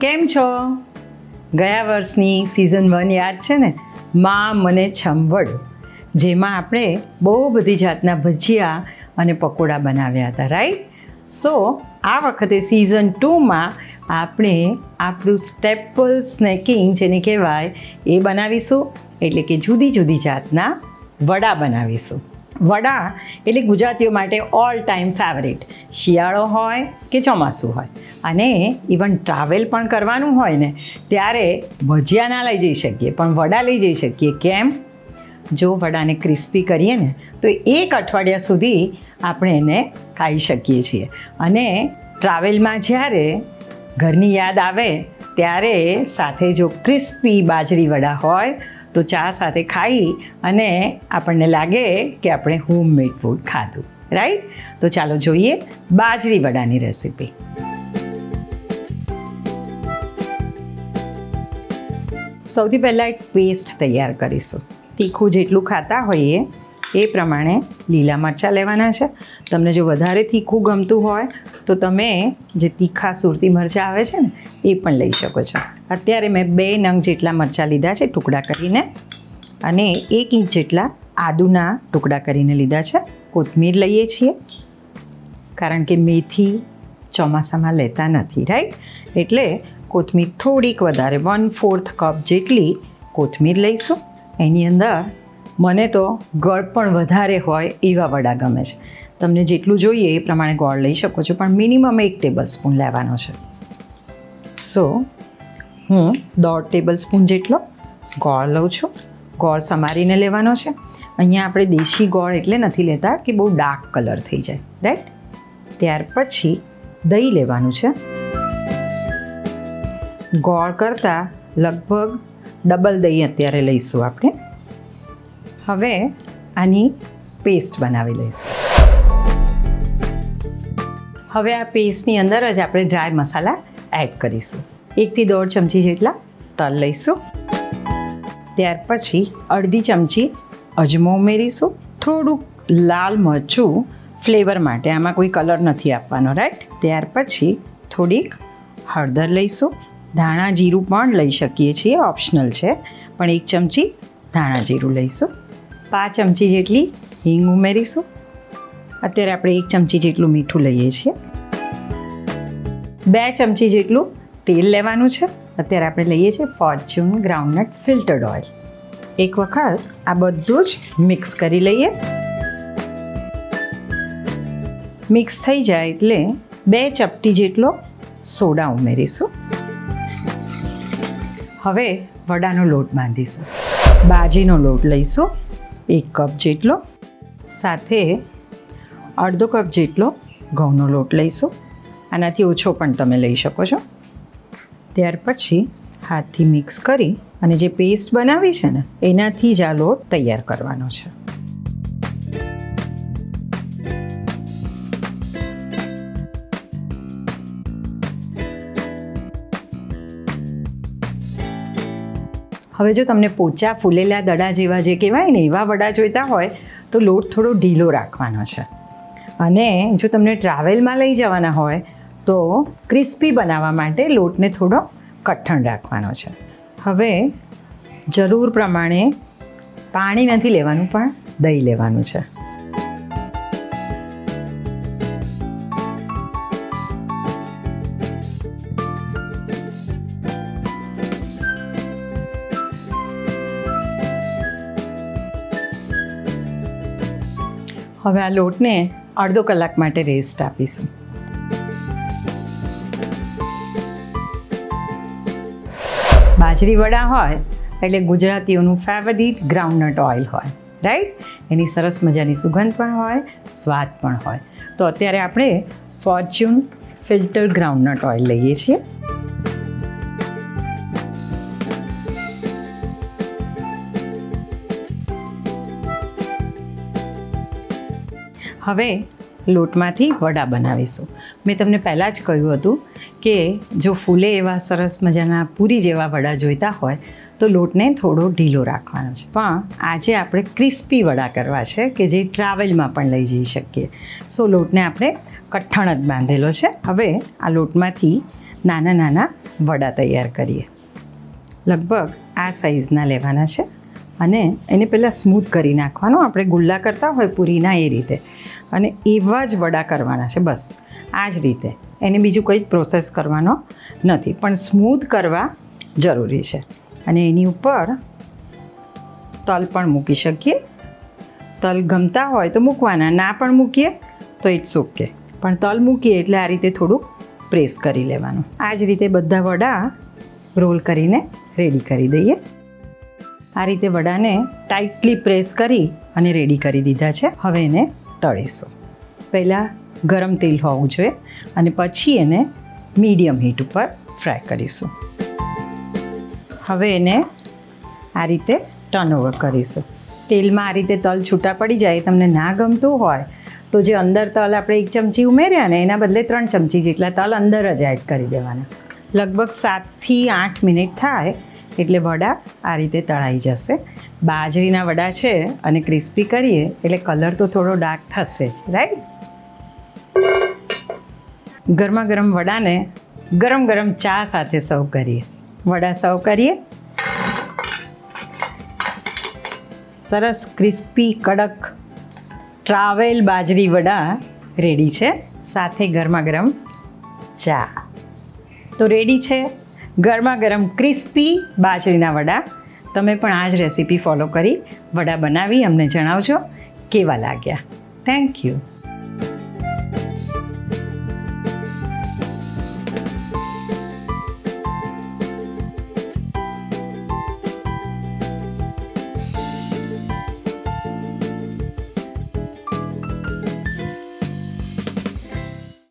કેમ છો? ગયા વર્ષની સિઝન વન યાદ છે ને? માં મને છંભળ જેમાં આપણે બહુ બધી જાતના ભજીયા અને પકોડા બનાવ્યા હતા રાઈટ સો આ વખતે સિઝન ટુમાં આપણે આપણું સ્ટેપલ સ્નેકિંગ જેને કહેવાય, એ બનાવીશું. એટલે કે જુદી જુદી જાતના વડા બનાવીશું. વડા એટલે ગુજરાતીઓ માટે ઓલ ટાઈમ ફેવરેટ શિયાળો હોય કે ચોમાસું હોય. અને ઇવન ટ્રાવેલ પણ કરવાનું હોય ને, ત્યારે ભજીયા ના લઈ જઈ શકીએ. પણ વડા લઈ જઈ શકીએ. કેમ? જો વડાને ક્રિસ્પી કરીએ ને, તો એક અઠવાડિયા સુધી આપણે એને ખાઈ શકીએ છીએ. અને ટ્રાવેલમાં જ્યારે ઘરની યાદ આવે, ત્યારે સાથે જો ક્રિસ્પી બાજરી વડા હોય તો ચા સાથે ખાઈ અને આપણને લાગે કે આપણે હોમમેડ ફૂડ ખાધું રાઈટ તો ચાલો જોઈએ બાજરી વડાની રેસીપી સૌથી પહેલાં એક પેસ્ટ તૈયાર કરીશું. તીખું જેટલું ખાતા હોઈએ એ પ્રમાણે લીલા મરચાં લેવાના છે. તમને જો વધારે તીખું ગમતું હોય, તો તમે જે તીખા સુરતી મરચાં આવે છે ને, એ પણ લઈ શકો છો. અત્યારે મેં બે નંગ જેટલા મરચાં લીધા છે, ટુકડા કરીને. અને એક ઇંચ જેટલા આદુના ટુકડા કરીને લીધા છે. કોથમીર લઈએ છીએ. કારણ કે મેથી ચોમાસામાં લેતા નથી રાઈટ એટલે કોથમીર થોડીક વધારે વન ફોર્થ કપ જેટલી કોથમીર લઈશું. એની અંદર મને તો ગળ પણ વધારે હોય એવા વડા ગમે છે. તમને જેટલું જોઈએ એ પ્રમાણે ગોળ લઈ શકો છો, પણ મિનિમમ એક ટેબલ સ્પૂન લેવાનો છે. સો હું દોઢ ટેબલ સ્પૂન જેટલો ગોળ લઉં છું. ગોળ સમારીને લેવાનો છે. અહીંયા આપણે દેશી ગોળ એટલે નથી લેતા, કે બહુ ડાર્ક કલર થઈ જાય. રાઈટ ત્યાર પછી દહીં લેવાનું છે. ગોળ કરતાં લગભગ ડબલ દહીં અત્યારે લઈશું આપણે. હવે આની પેસ્ટ બનાવી લઈશું. હવે આ પેસ્ટની અંદર જ આપણે ડ્રાય મસાલા એડ કરીશું. એકથી દોઢ ચમચી જેટલા તલ લઈશું. ત્યાર પછી અડધી ચમચી અજમો ઉમેરીશું. થોડુંક લાલ મરચું ફ્લેવર માટે, આમાં કોઈ કલર નથી આપવાનો રાઈટ ત્યાર પછી થોડીક હળદર લઈશું. ધાણા જીરું પણ લઈ શકીએ છીએ ઓપ્શનલ છે. પણ એક ચમચી ધાણા જીરું લઈશું. પાંચ ચમચી જેટલી હિંગ ઉમેરીશું. અત્યારે આપણે એક ચમચી જેટલું મીઠું લઈએ છીએ. બે ચમચી જેટલું તેલ લેવાનું છે. અત્યારે આપણે લઈએ છીએ ફોર્ચ્યુન ગ્રાઉન્ડનટ ફિલ્ટર્ડ ઓઇલ. એક વખત આ બધું જ મિક્સ કરી લઈએ. મિક્સ થઈ જાય એટલે બે ચપટી જેટલો સોડા ઉમેરીશું. હવે વડાનો લોટ બાંધીશું. બાજીનો લોટ લઈશું. એક કપ જેટલો, સાથે અડધો કપ જેટલો ઘઉંનો લોટ લઈશું. આનાથી ઓછો પણ તમે લઈ શકો છો. ત્યાર પછી હાથથી મિક્સ કરી અને જે પેસ્ટ બનાવી છે ને, એનાથી જ આ લોટ તૈયાર કરવાનો છે. હવે જો તમને પોચા ફૂલેલા દડા જેવા જે કહેવાય ને, એવા વડા જોઈતા હોય, તો લોટ થોડો ઢીલો રાખવાનો છે. અને જો તમને ટ્રાવેલમાં લઈ જવાના હોય, તો ક્રિસ્પી બનાવવા માટે લોટને થોડો કઠણ રાખવાનો છે. હવે જરૂર પ્રમાણે પાણી નથી લેવાનું, પણ દહીં લેવાનું છે. હવે આ લોટને અડધો કલાક માટે રેસ્ટ આપીશું. બાજરી વડા હોય, એટલે ગુજરાતીઓનું ફેવરિટ ગ્રાઉન્ડનટ ઓઇલ હોય રાઈટ એની સરસ મજાની સુગંધ પણ હોય, સ્વાદ પણ હોય. તો અત્યારે આપણે ફોર્ચ્યુન ફિલ્ટર ગ્રાઉન્ડનટ ઓઇલ લઈએ છીએ. હવે લોટમાંથી વડા બનાવીશું. મેં તમને પહેલાં જ કહ્યું હતું કે જો ફૂલે એવા સરસ મજાના પૂરી જેવા વડા જોઈતા હોય, તો લોટને થોડો ઢીલો રાખવાનો છે. પણ આજે આપણે ક્રિસ્પી વડા કરવા છે કે જે ટ્રાવેલમાં પણ લઈ જઈ શકીએ. સો, લોટને આપણે કઠણ જ બાંધેલો છે. હવે આ લોટમાંથી નાના નાના વડા તૈયાર કરીએ. લગભગ આ સાઈઝના લેવાના છે. અને એને પહેલાં સ્મૂથ કરી નાખવાનો. આપણે ગુલ્લા કરતા હોય પૂરીના એ રીતે. અને એવા જ વડા કરવાના છે, બસ. આ જ રીતે. એને બીજું કંઈ જ પ્રોસેસ કરવાનો નથી. પણ સ્મૂથ કરવા જરૂરી છે. અને એની ઉપર તલ પણ મૂકી શકીએ. તલ ગમતા હોય તો મૂકવાના. ના પણ મૂકીએ તો ઇટ્સ ઓકે પણ તલ મૂકીએ એટલે આ રીતે થોડુંક પ્રેસ કરી લેવાનું. આ જ રીતે બધા વડા રોલ કરીને રેડી કરી દઈએ. આ રીતે વડાને ટાઈટલી પ્રેસ કરી અને રેડી કરી દીધા છે. હવે એને તળીશું. પહેલાં ગરમ તેલ હોવું જોઈએ અને પછી એને મીડિયમ હીટ ઉપર ફ્રાય કરીશું. હવે એને આ રીતે ટર્ન ઓવર કરીશું. તેલમાં આ રીતે તલ છૂટા પડી જાય, તમને ના ગમતું હોય, તો જે અંદર તલ આપણે એક ચમચી ઉમેર્યા ને, એના બદલે ત્રણ ચમચી જેટલા તલ અંદર જ એડ કરી દેવાના. લગભગ સાતથી આઠ મિનિટ થાય એટલે વડા આ રીતે તળાઈ જશે. બાજરીના વડા છે અને ક્રિસ્પી કરીએ એટલે કલર તો થોડો ડાર્ક થશે જ રાઈટ ગરમા ગરમ વડાને ગરમ ગરમ ચા સાથે સર્વ કરીએ. વડા સર્વ કરીએ. સરસ ક્રિસ્પી, કડક, ટ્રાવેલ બાજરી વડા રેડી છે. સાથે ગરમા ગરમ ચા. તો રેડી છે? ગરમા ગરમ ક્રિસ્પી બાજરીના વડા. તમે પણ આ જ રેસીપી ફોલો કરી, વડા બનાવી અમને જણાવજો, કેવા લાગ્યા. Thank you